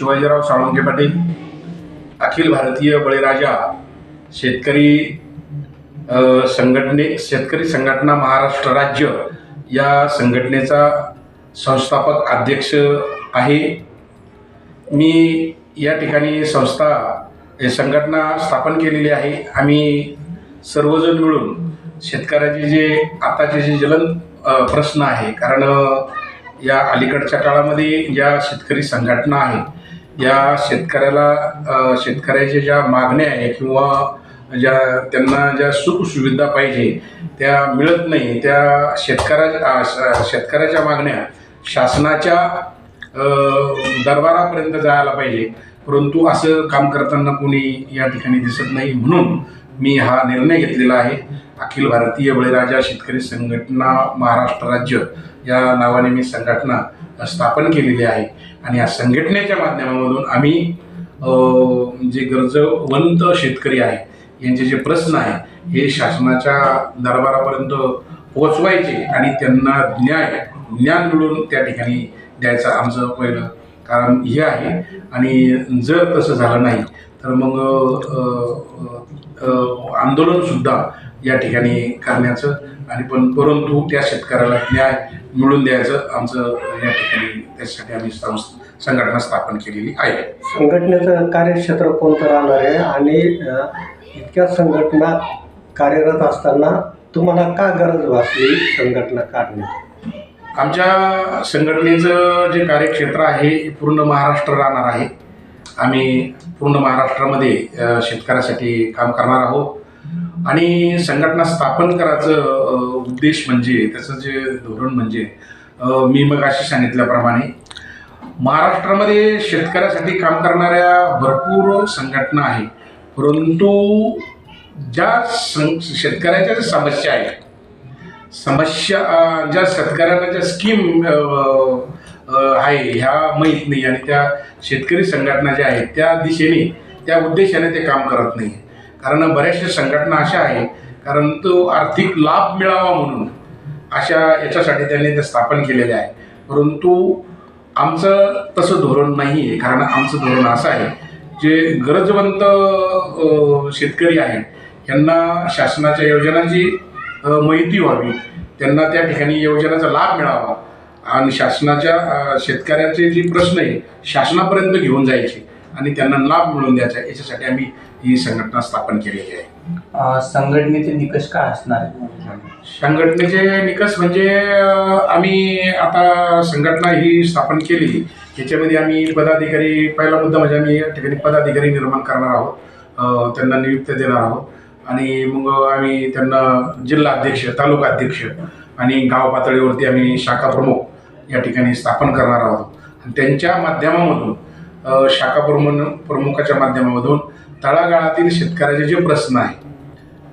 शिवाजीराव साळुंके पाटील अखिल भारतीय बळीराजा शेतकरी संघटने शेतकरी संघटना महाराष्ट्र राज्य या संघटनेचा संस्थापक अध्यक्ष आहे. मी या ठिकाणी संस्था हे संघटना स्थापन केलेली आहे. आम्ही सर्वजण मिळून शेतकऱ्याचे जे आताचे जे जलन प्रश्न आहे कारण या अलीकडच्या काळामध्ये ज्या शेतकरी संघटना आहेत या शेतकऱ्याला शेतकऱ्याच्या ज्या मागण्या आहे किंवा ज्या त्यांना ज्या सुखसुविधा पाहिजे त्या मिळत नाही त्या शेतकऱ्या श- शेतकऱ्याच्या मागण्या शासनाच्या दरबारापर्यंत जायला पाहिजे. परंतु असं काम करताना कोणी या ठिकाणी दिसत नाही म्हणून मी हा निर्णय घेतलेला आहे. अखिल भारतीय बळीराजा शेतकरी संघटना महाराष्ट्र राज्य या नावाने मी संघटना स्थापन केलेली आहे. आणि या संघटनेच्या माध्यमामधून आम्ही जे गरजवंत शेतकरी आहे यांचे जे प्रश्न आहे हे शासनाच्या दरबारापर्यंत पोचवायचे आणि त्यांना न्याय ज्ञान मिळून त्या ठिकाणी द्यायचं आमचं पहिलं कारण हे आहे. आणि जर तसं झालं नाही तर मग आंदोलनसुद्धा या ठिकाणी करण्याचं आणि पण परंतु त्या शेतकऱ्याला न्याय मिळून द्यायचं आमचं या ठिकाणी त्यासाठी आम्ही संघटना स्थापन केलेली आहे. संघटनेचं कार्यक्षेत्र कोणतं राहणार आहे? आणि इतक्या संघटना कार्यरत असताना तुम्हाला का गरज भासली संघटना काढण्याची आमच्या संघटनेचं जे कार्यक्षेत्र आहे हे पूर्ण महाराष्ट्र राहणार आहे. आम्ही पूर्ण महाराष्ट्रामध्ये शेतकऱ्यासाठी काम करणार आहोत. आणि संघटना स्थापन करायचं उद्देश म्हणजे त्याचं जे धोरण म्हणजे मी मग अशी सांगितल्याप्रमाणे महाराष्ट्रामध्ये शेतकऱ्यासाठी काम करणाऱ्या भरपूर संघटना आहे परंतु ज्या सं शेतकऱ्याच्या ज्या समस्या आहेत समस्या ज्या शेतकऱ्यांना ज्या स्कीम आहे ह्या माहीत नाही. आणि त्या शेतकरी संघटना ज्या आहेत त्या दिशेने त्या उद्देशाने ते काम करत नाही. कारण बऱ्याचशा संघटना अशा आहे कारण तो आर्थिक लाभ मिळावा म्हणून अशा याच्यासाठी त्यांनी ते स्थापन केलेले आहे. परंतु आमचं तसं धोरण नाही आहे कारण आमचं धोरण असं आहे जे गरजवंत शेतकरी आहेत यांना शासनाच्या योजनांची माहिती व्हावी त्यांना त्या ठिकाणी योजनाचा लाभ मिळावा आणि शासनाच्या शेतकऱ्याचे जे प्रश्न आहे शासनापर्यंत घेऊन जायचे. आणि त्यांना लाभ मिळवून द्यायचा याच्यासाठी आम्ही ही संघटना स्थापन केलेली आहे. संघटनेचे निकष काय असणार? संघटनेचे निकष म्हणजे आम्ही आता संघटना ही स्थापन केली. याच्यामध्ये आम्ही पदाधिकारी पहिला मुद्दा म्हणजे आम्ही या ठिकाणी पदाधिकारी निर्माण करणार आहोत. त्यांना नियुक्त देणार आहोत. आणि मग आम्ही त्यांना जिल्हा अध्यक्ष तालुका अध्यक्ष आणि गाव पातळीवरती आम्ही शाखा प्रमुख या ठिकाणी स्थापन करणार आहोत. त्यांच्या माध्यमामधून शाखा प्रमुख प्रमुखाच्या माध्यमामधून तळागाळातील शेतकऱ्याचे जे प्रश्न आहेत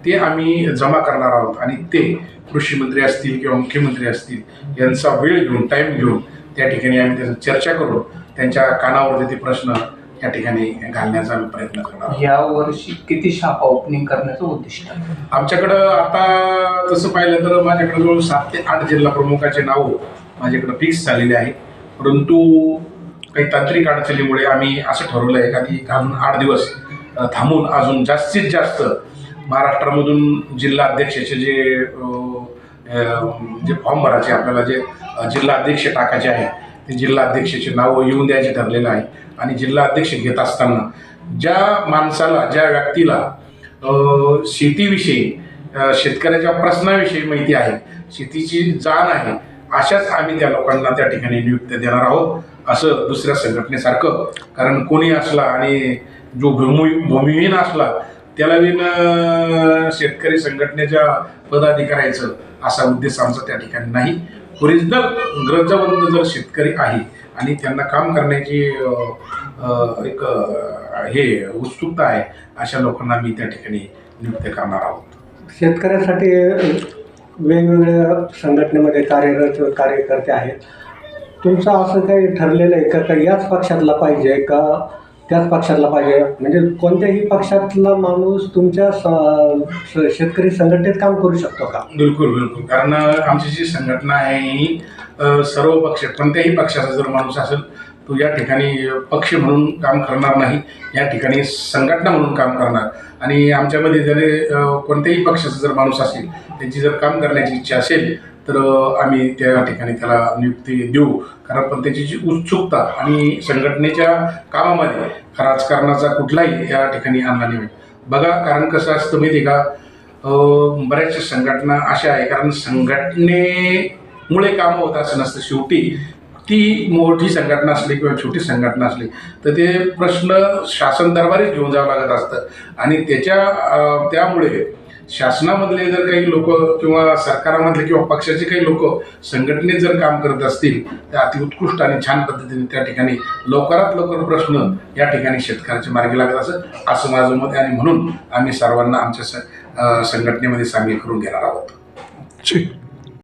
ते आम्ही जमा करणार आहोत आणि ते कृषी मंत्री असतील किंवा मुख्यमंत्री असतील यांचा वेळ घेऊन टाईम घेऊन त्या ठिकाणी आम्ही त्याची चर्चा करून त्यांच्या कानावरती ते प्रश्न या ठिकाणी घालण्याचा आम्ही प्रयत्न करणार या वर्षी किती शाखा ओपनिंग करण्याचं उद्दिष्ट आहे? आमच्याकडं आता तसं पाहिलं तर माझ्याकडे जवळ सात ते आठ जिल्हा प्रमुखाचे नाव माझ्याकडं फिक्स झालेले आहे परंतु काही तांत्रिक अडचणीमुळे आम्ही असं ठरवलं आहे का की अजून आठ दिवस थांबून अजून जास्तीत जास्त महाराष्ट्रामधून जिल्हा अध्यक्षाचे जे जे फॉर्म भरायचे आपल्याला जे जिल्हा अध्यक्ष टाकायचे आहे ते जिल्हा अध्यक्षाचे नावं येऊन द्यायचे ठरलेलं आहे. आणि जिल्हा अध्यक्ष घेत असताना ज्या माणसाला ज्या व्यक्तीला शेतीविषयी शेतकऱ्याच्या प्रश्नाविषयी माहिती आहे शेतीची जाण आहे अशाच आम्ही त्या लोकांना त्या ठिकाणी नियुक्त देणार आहोत असं दुसऱ्या संघटनेसारखं. कारण कोणी असला आणि जो भूमी भूमिहीन असला त्याला बिन शेतकरी संघटनेच्या पदाधिकाऱ्याचं असा उद्देश आमचा त्या ठिकाणी नाही. ओरिजिनल गरजवंत जर शेतकरी आहे आणि त्यांना काम करण्याची एक हे उत्सुकता आहे अशा लोकांना मी त्या ठिकाणी नियुक्त करणार आहोत. शेतकऱ्यांसाठी वेगवेगळ्या संघटनेमध्ये कार्यरत कार्यकर्ते आहेत. तुमचं असं काही ठरलेलं आहे का? का याच पक्षातला पाहिजे का? त्याच पक्षातला पाहिजे? म्हणजे कोणत्याही पक्षातला माणूस तुमच्या स- शेतकरी संघटनेत काम करू शकतो का? बिलकुल बिलकुल. कारण आमची जी संघटना आहे ही सर्व पक्ष कोणत्याही पक्षाचा जर माणूस असेल तो या ठिकाणी पक्ष म्हणून काम करणार नाही या ठिकाणी संघटना म्हणून काम करणार. आणि आमच्यामध्ये जरी कोणत्याही पक्षाचा जर माणूस असेल त्याची जर काम करण्याची इच्छा असेल तर आम्ही त्या ठिकाणी त्याला नियुक्ती देऊ. कारण पण त्याची जी उत्सुकता आणि संघटनेच्या कामामध्ये राजकारणाचा कुठलाही या ठिकाणी आणला नाही बघा कारण कसं असतं माहिती आहे का बऱ्याचशा संघटना अशा आहे कारण संघटनेमुळे कामं होत असं नसतं शेवटी. ती मोठी संघटना असली किंवा छोटी संघटना असली तर ते प्रश्न शासन दरबारीच घेऊन जावं लागत असतं. आणि त्याच्या त्यामुळे शासनामधले जर काही लोक किंवा सरकारामधले किंवा पक्षाचे काही लोक संघटनेत जर काम करत असतील तर अतिउत्कृष्ट आणि छान पद्धतीने त्या ठिकाणी लवकरात लवकर प्रश्न या ठिकाणी शेतकऱ्याच्या मार्गी लागत असं असं माझं मत आहे. आणि म्हणून आम्ही सर्वांना आमच्या स- संघटनेमध्ये सामील करून घेणार आहोत. ठीक